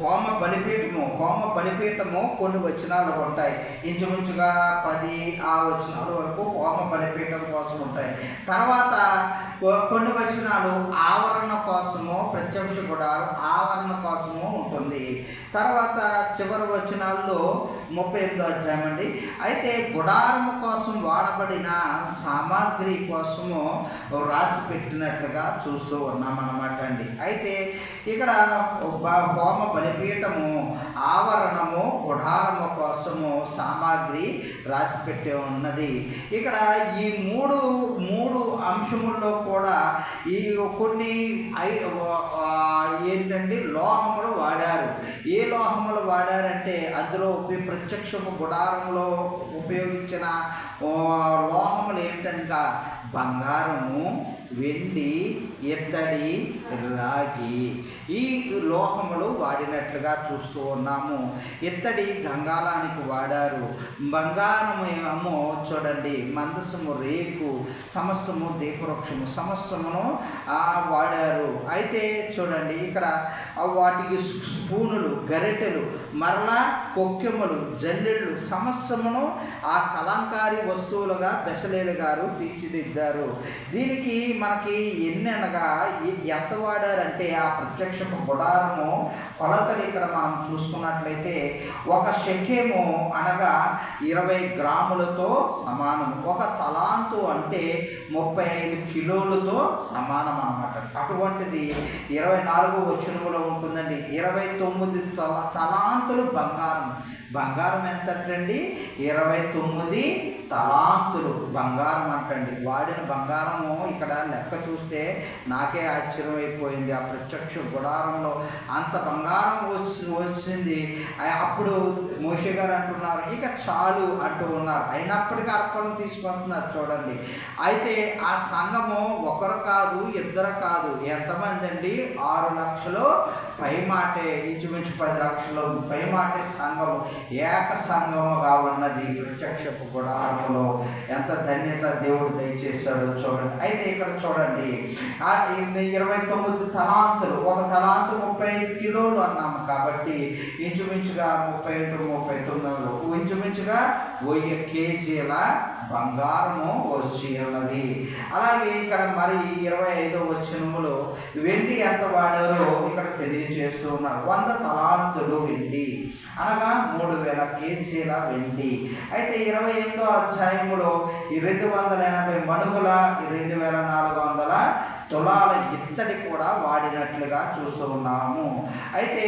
హోమ బలిపీఠము హోమ బలిపీఠము కొన్ని వచనాలు ఉంటాయి. ఇంచుమించుగా పది ఆ వచనాల వరకు హోమ బలిపీఠం కోసం ఉంటాయి. తర్వాత కొన్ని వచనాలు ఆవరణ కోసము ప్రత్యక్ష గుడారం ఆవరణ కోసము ఉంటుంది. తర్వాత చివరి వచనాల్లో ముప్పై ఎనిమిదో అధ్యాయం అండి. అయితే గుడారము కోసం వాడబడిన సామాగ్రి కోసము రాసి పెట్టినట్లుగా చూస్తూ ఉన్నామన్నమాట అండి. అయితే ఇక్కడ హోమ బలిపీఠము ఆవరణము గుడారము కోసము సామాగ్రి రాసి పెట్టి ఉన్నది. ఇక్కడ ఈ మూడు మూడు అంశముల్లో కూడా ఈ కొన్ని ఐ- ఏంటంటే లోహములు వాడారు. ఏ లోహములు వాడారంటే అందులో ప్రత్యక్షము గుడారంలో ఉపయోగించిన లోహములు ఏంటనగా బంగారము వెండి ఎత్తడి రాగి ఈ లోహములు వాడినట్లుగా చూస్తూ ఉన్నాము. ఇత్తడి గంగాలానికి వాడారు. బంగారమేమో ఏమో చూడండి మందసము రేకు సమస్తము దీపవృక్షము సమస్తమును వాడారు. అయితే చూడండి ఇక్కడ వాటికి స్పూనులు గరిటెలు మరలా కొక్కెములు జల్లెళ్ళు సమస్తమును ఆ కలంకారీ వస్తువులుగా బెసలేలు గారు తీర్చిదిద్దారు. దీనికి మనకి ఎన్ని అనగా ఎంత వాడారంటే ఆ ప్రత్యక్ష ప్రత్యక్షపు గుడారము కొలతలు ఇక్కడ మనం చూసుకున్నట్లయితే ఒక శకేము అనగా ఇరవై గ్రాములతో సమానం ఒక తలా తలాంతు అంటే ముప్పై ఐదు కిలోలతో సమానం అనమాట అటువంటిది ఇరవై నాలుగో వచ్చినంలో ఉంటుందండి. ఇరవై తొమ్మిది తల తలాంతులు బంగారం. బంగారం ఎంత అంటండి ఇరవై తొమ్మిది తలాంతులు బంగారం అంటండి. వాడిన బంగారము ఇక్కడ లెక్క చూస్తే నాకే ఆశ్చర్యమైపోయింది. ఆ ప్రత్యక్ష గుడారంలో అంత బంగారం వచ్చి వచ్చింది. అప్పుడు మోషే గారు అంటున్నారు ఇక చాలు అంటూ ఉన్నారు. అయినప్పటికీ అర్పణ తీసుకొస్తున్నారు చూడండి. అయితే ఆ సంఘము ఒకరు కాదు ఇద్దరు కాదు. ఎంతమంది అండి? ఆరు లక్షలు పై మాటే ఇంచుమించు పది లక్షలు పై మాటే సంఘము ఏక సంఘముగా ఉన్నది ప్రత్యక్షపు గుడారంలో ఎంత ధన్యత దేవుడు దయచేశాడో చూడండి. అయితే ఇక్కడ చూడండి. ఇరవై తొమ్మిది తలాంతులు ఒక తలాంతు ముప్పై ఐదు కిలోలు అన్నాము కాబట్టి ఇంచుమించుగా ముప్పై ఇంటూ ముప్పై తొమ్మిది ఇంచుమించుగా వెయ్యి కేజీల బంగారము వచ్చి ఉన్నది. అలాగే ఇక్కడ మరి ఇరవై ఐదో వచ్చినములు వెండి ఎంత వాడారో ఇక్కడ తెలియజేస్తూ ఉన్నారు వంద తలాంతులు వెండి. అనగా మూడు వేల కేజీల వెండి. అయితే ఇరవై ఎనిమిదో అధ్యాయములో ఈ రెండు వందల ఎనభై మణుగుల రెండు వేల నాలుగు వందల తులాల ఇత్తడి కూడా వాడినట్లుగా చూస్తూ ఉన్నాము. అయితే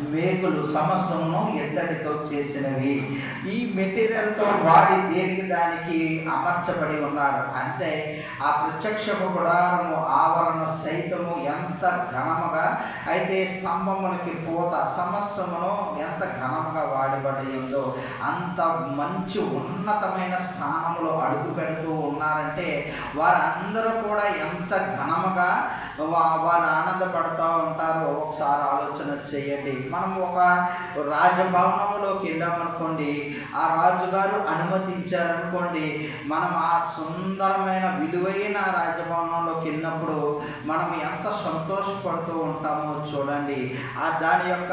మేకులు సమస్తమును ఎత్తడితో చేసినవి. ఈ మెటీరియల్తో వాడి దేనికి దానికి అమర్చబడి ఉన్నారు? అంటే ఆ ప్రత్యక్షపు గుడారము ఆవరణ సైతము ఎంత ఘనముగా? అయితే స్తంభములకి పూత సమస్తమును ఎంత ఘనముగా వాడబడి ఉందో అంత మంచి ఉన్నతమైన స్థానంలో అడుగు పెడుతూ ఉన్నారంటే వారందరూ కూడా ఎంత ఘనముగా వారు ఆనందపడుతూ ఉంటారో. ఒకసారి ఆలోచన చేయండి. మనం ఒక రాజభవనంలోకి వెళ్ళామనుకోండి ఆ రాజుగారు అనుమతించారనుకోండి మనం ఆ సుందరమైన విలువైన రాజభవనంలోకి వెళ్ళినప్పుడు మనం ఎంత సంతోషపడుతూ ఉంటామో చూడండి. ఆ దాని యొక్క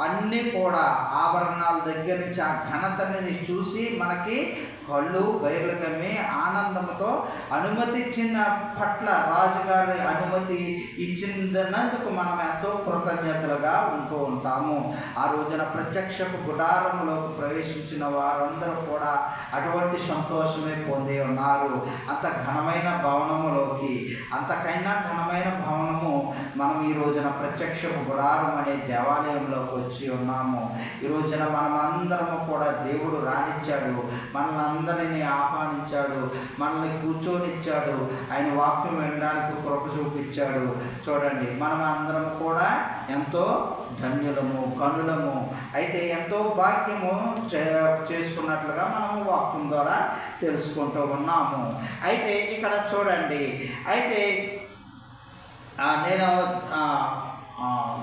అన్నీ కూడా ఆభరణాల దగ్గర నుంచి ఆ ఘనతని చూసి మనకి కళ్ళు బయర్లు కమ్మి ఆనందంతో అనుమతించిన పట్ల రాజుగారి అనుమతి ఇచ్చినందుకు మనం ఎంతో కృతజ్ఞతలుగా ఉంటూ ఉంటాము. ఆ రోజున ప్రత్యక్షపు గుడారంలోకి ప్రవేశించిన వారందరూ కూడా అటువంటి సంతోషమే పొంది ఉన్నారు. అంత ఘనమైన భవనములోకి అంతకైనా ఘనమైన భవనము మనం ఈ రోజున ప్రత్యక్షపు గుడారం అనే దేవాలయంలోకి వచ్చి ఉన్నాము. ఈ రోజున మనమందరము కూడా దేవుడు రాణించాడు మనల్ని అందరినీ ఆహ్వానించాడు మనల్ని కూర్చోనిచ్చాడు. ఆయన వాక్యం వినడానికి కృప చూపించాడు. ఇచ్చాడు చూడండి మనం అందరం కూడా ఎంతో ధన్యులము కనులము. అయితే ఎంతో భాగ్యము చే- చేసుకున్నట్లుగా మనము వాక్యం ద్వారా తెలుసుకుంటూ ఉన్నాము. అయితే ఇక్కడ చూడండి అయితే నేను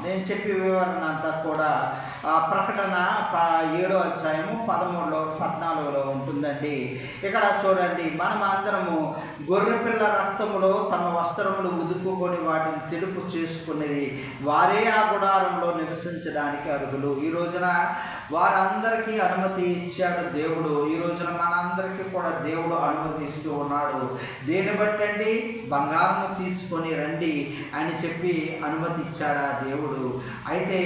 నేను చెప్పే వివరణ అంతా కూడా ప్రకటన ప ఏడో అధ్యాయము పదమూడులో పద్నాలుగులో ఉంటుందండి. ఇక్కడ చూడండి మనం అందరము గొర్రెపిల్ల రక్తములో తమ వస్త్రములు ఉదుకుకొని వాటిని తెలుపు చేసుకునేది వారే ఆ గుడారంలో నివసించడానికి అర్హులు. ఈ రోజున వారందరికీ అనుమతి ఇచ్చాడు దేవుడు. ఈ రోజున మనందరికీ కూడా దేవుడు అనుమతి ఇస్తూ ఉన్నాడు. దేని బట్టండి? బంగారము తీసుకొని రండి అని చెప్పి అనుమతి ఇచ్చాడు ఆ దేవుడు. అయితే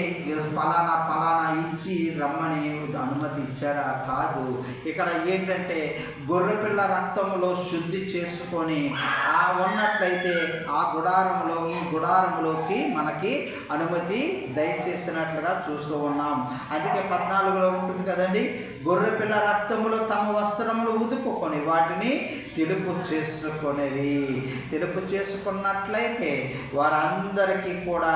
ఫలానా రవాణా ఇచ్చి రమ్మని అనుమతి ఇచ్చాడా? కాదు. ఇక్కడ ఏంటంటే గొర్రెపిల్ల రక్తంలో శుద్ధి చేసుకొని ఆ ఉన్నట్లయితే ఆ గుడారంలో ఈ గుడారంలోకి మనకి అనుమతి దయచేసినట్లుగా చూస్తూ ఉన్నాం. అందుకే పద్నాలుగులో ఉంటుంది కదండి. గొర్రెపిల్ల రక్తములు తమ వస్త్రములు ఉదుపుకొని వాటిని తెలుపు చేసుకొనిరి. తెలుపు చేసుకున్నట్లయితే వారందరికీ కూడా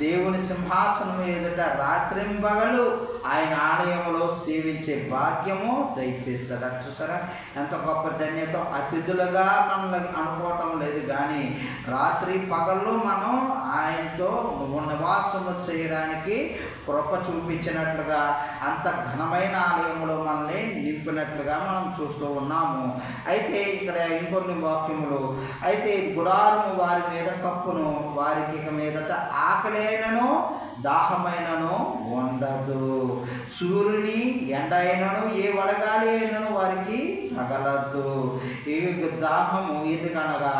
దేవుని సింహాసనం ఎదుట రాత్రింబగలు ఆయన ఆలయంలో సేవించే భాగ్యము దయచేస్తాడు చూసారా? ఎంత గొప్ప ధన్యత. అతిథులుగా మనల్ని అనుకోవటం లేదు కానీ రాత్రి పగళ్ళు మనం ఆయనతో నివాసము చేయడానికి కృప చూపించినట్లుగా అంత ఘనమైన ఆలయంలో మనల్ని నింపినట్లుగా మనం చూస్తూ ఉన్నాము. అయితే ఇక్కడ ఇంకొన్ని వాక్యములు. అయితే ఇది గుడారము వారి మీద కప్పును వారికి ఇక మీదట ఆకలేనను దాహమైనను ఉండదు. సూర్యుని ఎండ అయినను ఏ వడగాలి అయినను వారికి తగలదు. ఈ దాహము ఎందుకనగా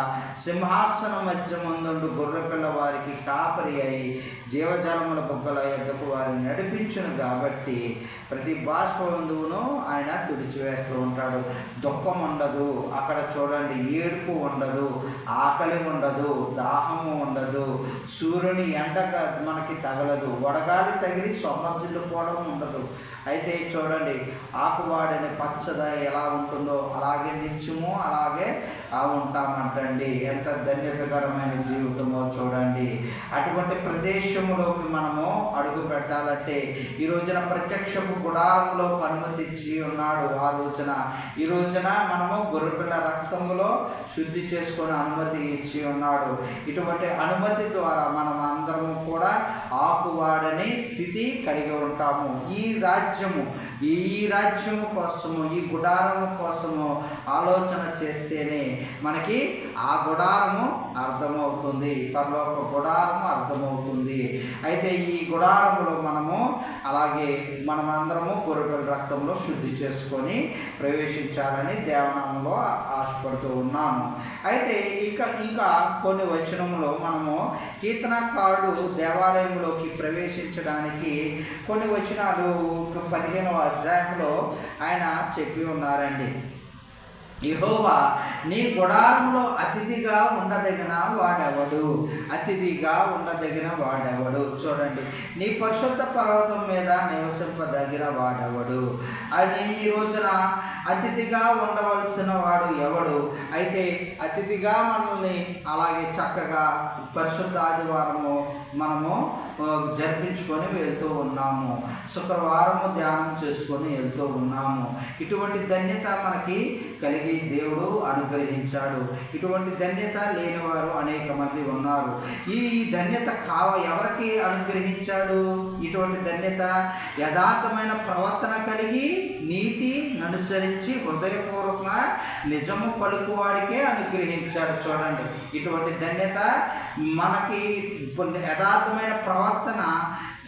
సింహాసనం మధ్య ముందు గొర్రెపిల్ల వారికి కాపరి అయి జీవజలముల బుగ్గల యొద్దకు వారిని నడిపించును కాబట్టి ప్రతి బాష్పబంధువును ఆయన తుడిచివేస్తూ ఉంటాడు. దుఃఖం ఉండదు అక్కడ చూడండి ఏడుపు ఉండదు ఆకలి ఉండదు దాహము ఉండదు. సూర్యుని ఎండ మనకి తగలదు. వడగాలి తగిలి సొమ్మసిల్లుకోవడం ఉండదు. అయితే చూడండి ఆకువాడిని పచ్చద ఎలా ఉంటుందో అలాగే నిత్యము అలాగే ఉంటామంటండి. ఎంత ధన్యతకరమైన జీవితమో చూడండి. అటువంటి ప్రదేశం ప్రత్యక్షములోకి మనము అడుగు పెట్టాలంటే ఈ రోజున ప్రత్యక్షము గుడారములోకి అనుమతించి ఉన్నాడు ఆ రోజున. ఈ రోజున మనము గొర్రెపిల్ల రక్తములో శుద్ధి చేసుకొని అనుమతి ఇచ్చి ఉన్నాడు. ఇటువంటి అనుమతి ద్వారా మనం అందరము కూడా ఆకువాడని స్థితి కలిగి ఉంటాము. ఈ రాజ్యము ఈ రాజ్యము కోసము ఈ గుడారము కోసము ఆలోచన చేస్తేనే మనకి ఆ గుడారము అర్థమవుతుంది. పరలోక గుడారము అర్థమవుతుంది. అయితే ఈ గుడారములో మనము అలాగే మనమందరము గొర్రెల రక్తంలో శుద్ధి చేసుకొని ప్రవేశించాలని దేవనామంలో ఆశపడుతూ ఉన్నాము. అయితే ఇక ఇంకా కొన్ని వచనములో మనము కీర్తనకారుడు దేవాలయంలోకి ప్రవేశించడానికి కొన్ని వచనాలు పదిహేనవ అధ్యాయంలో ఆయన చెప్పి ఉన్నారండి. యహోవా నీ గుడారంలో అతిథిగా ఉండదగిన వాడెవడు? అతిథిగా ఉండదగిన వాడెవడు? చూడండి నీ పరిశుద్ధ పర్వతం మీద నివసింపదగిన వాడెవడు? అని ఈ రోజున అతిథిగా ఉండవలసిన వాడు ఎవడు? అయితే అతిథిగా మనల్ని అలాగే చక్కగా పరిశుద్ధ ఆదివారము మనము జరిపించుకొని వెళ్తూ ఉన్నాము. శుక్రవారము ధ్యానం చేసుకొని వెళ్తూ ఉన్నాము. ఇటువంటి ధన్యత మనకి కలిగి దేవుడు అనుగ్రహించాడు. ఇటువంటి ధన్యత లేనివారు అనేక మంది ఉన్నారు. ఈ ధన్యత కావ ఎవరికి అనుగ్రహించాడు? ఇటువంటి ధన్యత యథార్థమైన ప్రవర్తన కలిగి నీతి అనుసరించి హృదయపూర్వకంగా నిజము పలుకువాడికే అనుగ్రహించాడు. చూడండి ఇటువంటి ధన్యత మనకి యథార్థమైన ప్రవర్తన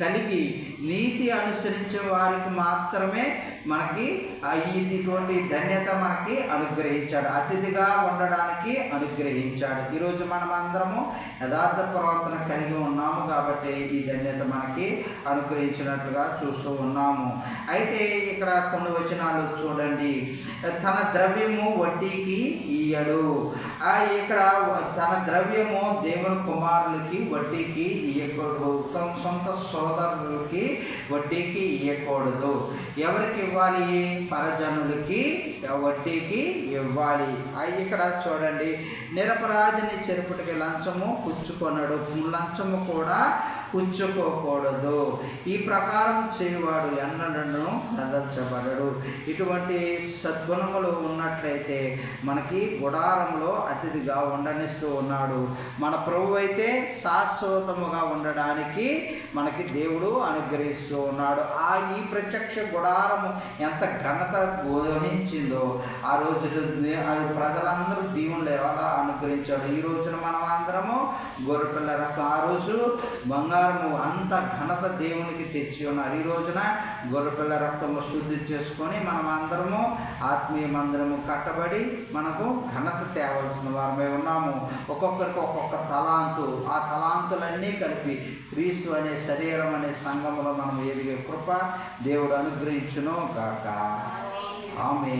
కలిగి నీతి అనుసరించే వారికి మాత్రమే మనకి ఇటువంటి ధన్యత మనకి అనుగ్రహించాడు. అతిథిగా ఉండడానికి అనుగ్రహించాడు. ఈరోజు మనం అందరము యథార్థ ప్రవర్తన కలిగి ఉన్నాము కాబట్టి ఈ ధన్యత మనకి అనుగ్రహించినట్లుగా చూస్తూ ఉన్నాము. అయితే ఇక్కడ కొన్ని వచనాలు చూడండి. తన ద్రవ్యము వడ్డీకి ఇయ్యడు. ఇక్కడ తన ద్రవ్యము దేవుని కుమారులకి వడ్డీకి ఇయ్యకూడదు. సొంత సోదరులకి వడ్డీకి ఇవ్వకూడదు ఎవరికి ఇవ్వాలి పరజనులకి వడ్డీకి ఇవ్వాలి. ఇక్కడ చూడండి నిరపరాధిని చెరుపుటికి లంచము పుచ్చుకొనడు. లంచము కూడా పుచ్చుకోకూడదు. ఈ ప్రకారం చేయవాడు ఎన్నడను కదర్చబడడు ఇటువంటి సద్గుణములు ఉన్నట్లయితే మనకి గుడారంలో అతిథిగా ఉండనిస్తూ ఉన్నాడు. మన ప్రభు అయితే శాశ్వతముగా ఉండడానికి మనకి దేవుడు అనుగ్రహిస్తూ ఉన్నాడు. ఆ ఈ ప్రత్యక్ష గుడారము ఎంత ఘనత వహించిందో ఆ రోజు అది ప్రజలందరూ దీవులు ఎలా అనుగ్రహించాడు? ఈ రోజున మనం అందరము గొర్రెపిల్ల రక్తం. ఆ రోజు బంగారము అంత ఘనత దేవునికి తెచ్చి ఉన్నారు. ఈ రోజున గొర్రెపిల్ల రక్తము శుద్ధి చేసుకొని మనం అందరము ఆత్మీయ మందిరము కట్టబడి మనకు ఘనత తేవలసిన వారమే ఉన్నాము. ఒక్కొక్కరికి ఒక్కొక్క తలాంతు. ఆ తలాంతులన్నీ కలిపి క్రీస్తు అనే శరీరం అనే సంఘములో మనం ఎదిగే కృప దేవుడు అనుగ్రహించును కాక ఆమె